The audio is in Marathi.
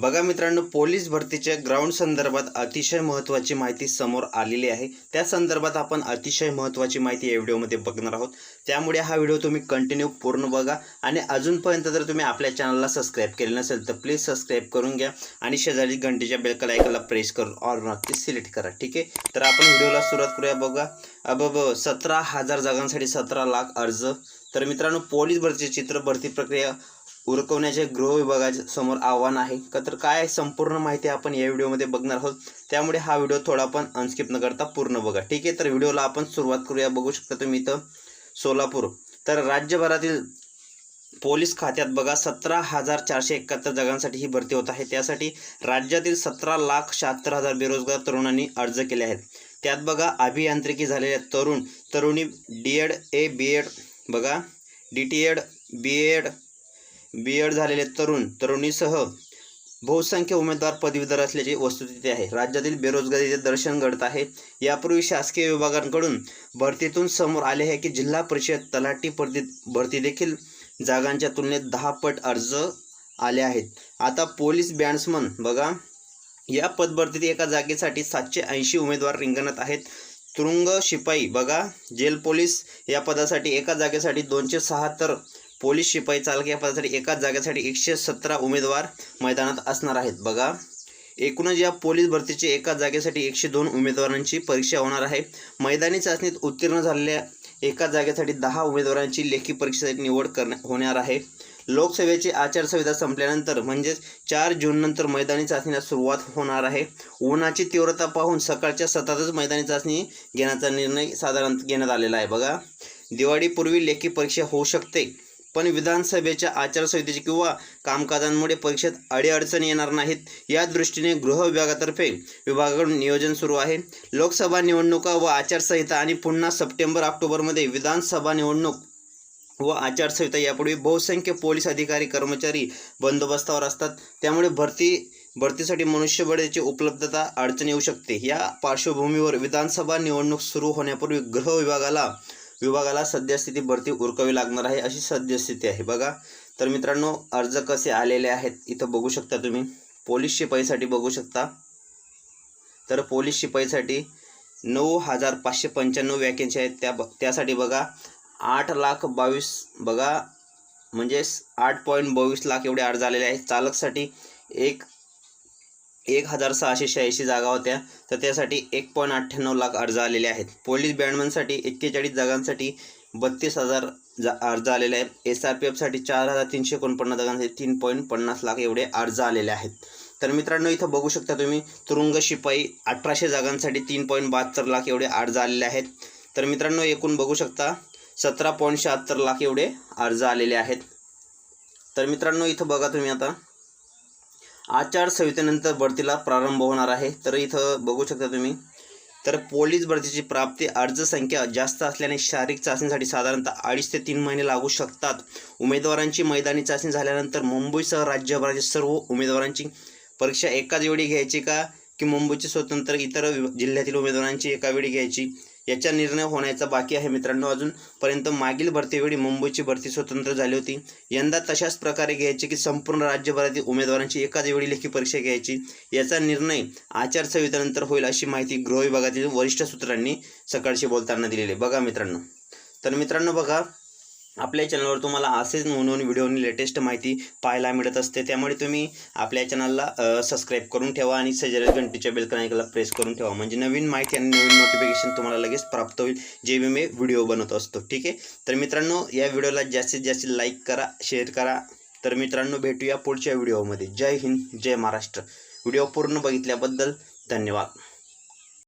बघा मित्रांनो पोलीस भरतीच्या ग्राउंड संदर्भात अतिशय महत्त्वाची माहिती समोर आलेली आहे. त्या संदर्भात आपण अतिशय महत्त्वाची माहिती या व्हिडिओमध्ये बघणार आहोत. त्यामुळे हा व्हिडिओ तुम्ही कंटिन्यू पूर्ण बघा. आणि अजूनपर्यंत जर तुम्ही आपल्या चॅनलला सबस्क्राईब केले नसेल तर प्लीज सबस्क्राईब करून घ्या. आणि शेजारी घंटेच्या बेलकल ऐकायला प्रेस करून ऑल नक्की सिलेक्ट करा ठीक आहे? तर आपण व्हिडिओला सुरुवात करूया बघा. अब सतरा हजार जागांसाठी सतरा लाख अर्ज. तर मित्रांनो पोलीस भरतीचे चित्र भरती प्रक्रिया उरकवण्याचे गृह विभागाच्या समोर आव्हान आहे. का तर काय आहे संपूर्ण माहिती आपण या व्हिडिओमध्ये बघणार आहोत. त्यामुळे हा व्हिडिओ थोडा पण अनस्किप न करता पूर्ण बघा. ठीक आहे? तर व्हिडिओला आपण सुरुवात करूया. बघू शकता तुम्ही इथं सोलापूर. तर राज्यभरातील पोलीस खात्यात बघा सतरा हजार चारशे एकाहत्तर जागांसाठी ही भरती होत आहे. त्यासाठी राज्यातील सतरा लाख शहात्तर हजार बेरोजगार तरुणांनी अर्ज केले आहेत. त्यात बघा अभियांत्रिकी झालेल्या तरुण तरुणी D Ed A B Ed बघा D T Ed B Ed B Ed झालेले तरुण तरुणीसह बहुसंख्य उमेदवार पदवीधर असल्याची वस्तुस्थिती आहे. राज्यातील बेरोजगारीचे दर्शन घडत आहे यापूर्वी शासकीय विभागांकडून भरतीतून समोर आले आहे की जिल्हा परिषद तलाठी भरती भरती देखील जागांच्या तुलनेत दहा पट अर्ज आले आहेत. आता पोलीस बँड्समन बघा या पदभरतीत एका जागेसाठी सातशे ऐंशी उमेदवार रिंगणात आहेत. तुरुंग शिपाई बघा जेल पोलीस या पदासाठी एका जागेसाठी दोनशे सहा तर पोलीस शिपाई चालक या पदासाठी एकाच जागेसाठी एकशे सतरा उमेदवार मैदानात असणार आहेत. बघा एकूणच या पोलीस भरतीची एका जागेसाठी एकशे दोन उमेदवारांची परीक्षा होणार आहे. मैदानी चाचणीत उत्तीर्ण झालेल्या एका जागेसाठी दहा उमेदवारांची लेखी परीक्षेसाठी निवड करण्या होणार आहे. लोकसभेची आचारसंहिता संपल्यानंतर म्हणजेच चार जूननंतर मैदानी चाचणीला सुरुवात होणार आहे. उन्हाची तीव्रता पाहून सकाळच्या सततच मैदानी चाचणी घेण्याचा निर्णय साधारण घेण्यात आलेला आहे. बघा दिवाळीपूर्वी लेखी परीक्षा होऊ शकते. पण विधानसभेच्या आचारसंहितेची किंवा कामकाजांमुळे परीक्षेत अडीअडचणी येणार नाहीत या दृष्टीने गृह विभागातर्फे विभागाकडून नियोजन सुरू आहे. लोकसभा निवडणुका व आचारसंहिता आणि पुन्हा सप्टेंबर ऑक्टोबरमध्ये विधानसभा निवडणूक व आचारसंहिता यापूर्वी बहुसंख्य पोलीस अधिकारी कर्मचारी बंदोबस्तावर असतात. त्यामुळे भरती भरतीसाठी मनुष्यबळाची उपलब्धता अडचण येऊ शकते. या पार्श्वभूमीवर विधानसभा निवडणूक सुरू होण्यापूर्वी गृह विभागाला विभागाला सद्यस्थिती भरती उरकावी लागणार आहे अशी सद्यस्थिती आहे. बघा तर मित्रांनो अर्ज कसे आलेले आहेत इथं बघू शकता तुम्ही. पोलीस शिपाईसाठी बघू शकता. तर पोलीस शिपाईसाठी नऊ हजार पाचशे पंच्याण्णव वॅकेन्सी आहेत. त्या ब त्यासाठी बघा आठ लाख बावीस बघा म्हणजेच आठ पॉईंट बावीस लाख एवढे अर्ज आलेले आहेत. चालकसाठी एक एक हजार सहाशे शहाऐंशी जागा होत्या. तर त्यासाठी एक पॉईंट अठ्ठ्याण्णव लाख अर्ज आलेले आहेत. पोलीस बॅडमनसाठी एक्केचाळीस जागांसाठी बत्तीस हजार जा अर्ज आलेले आहेत. एस आर पी एफसाठी चार हजार तीनशे एकोणपन्नास जागांसाठी तीन पॉईंट पन्नास लाख एवढे अर्ज आलेले आहेत. तर मित्रांनो इथं बघू शकता तुम्ही तुरुंग शिपाई अठराशे जागांसाठी तीन पॉईंट बहात्तर लाख एवढे अर्ज आलेले आहेत. तर मित्रांनो एकूण बघू शकता सतरा पॉईंट शहात्तर लाख एवढे अर्ज आलेले आहेत. तर मित्रांनो इथं बघा तुम्ही आता आचारसंहितेनंतर भरतीला प्रारंभ होणार आहे. तर इथं बघू शकता तुम्ही. तर पोलीस भरतीची प्राप्ती अर्ज संख्या जास्त असल्याने शारीरिक चाचणीसाठी साधारणतः अडीच ते तीन महिने लागू शकतात. उमेदवारांची मैदानी चाचणी झाल्यानंतर मुंबईसह राज्यभरातील सर्व उमेदवारांची परीक्षा एकाच वेळी घ्यायची का? की मुंबईची स्वतंत्र इतर जिल्ह्यातील उमेदवारांची एका वेळी घ्यायची? याचा निर्णय होण्याचा बाकी आहे मित्रांनो. अजूनपर्यंत मागील भरतीवेळी मुंबईची भरती स्वतंत्र झाली होती. यंदा तशाच प्रकारे घ्यायची की संपूर्ण राज्यभरातील उमेदवारांची एकाच वेळी लेखी परीक्षा घ्यायची याचा निर्णय आचारसंहितेनंतर होईल अशी माहिती गृह विभागातील वरिष्ठ सूत्रांनी सकाळशी बोलताना दिलेली आहे. बघा मित्रांनो. तर मित्रांनो बघा आपल्या चॅनलवर तुम्हाला असेच नवनवीन व्हिडिओनी लेटेस्ट माहिती पाहायला मिळत असते. त्यामुळे तुम्ही आपल्या चॅनलला सबस्क्राईब करून ठेवा आणि सजऱ्या घंटीच्या बेलकनाईकला प्रेस करून ठेवा. म्हणजे नवीन माहिती आणि नवीन नोटिफिकेशन तुम्हाला लगेच प्राप्त होईल जे मी मी व्हिडिओ बनवत असतो. ठीक आहे? तर मित्रांनो या व्हिडिओला जास्तीत जास्त लाईक करा शेअर करा. तर मित्रांनो भेटूया पुढच्या व्हिडिओमध्ये जय हिंद जय महाराष्ट्र. व्हिडिओ पूर्ण बघितल्याबद्दल धन्यवाद.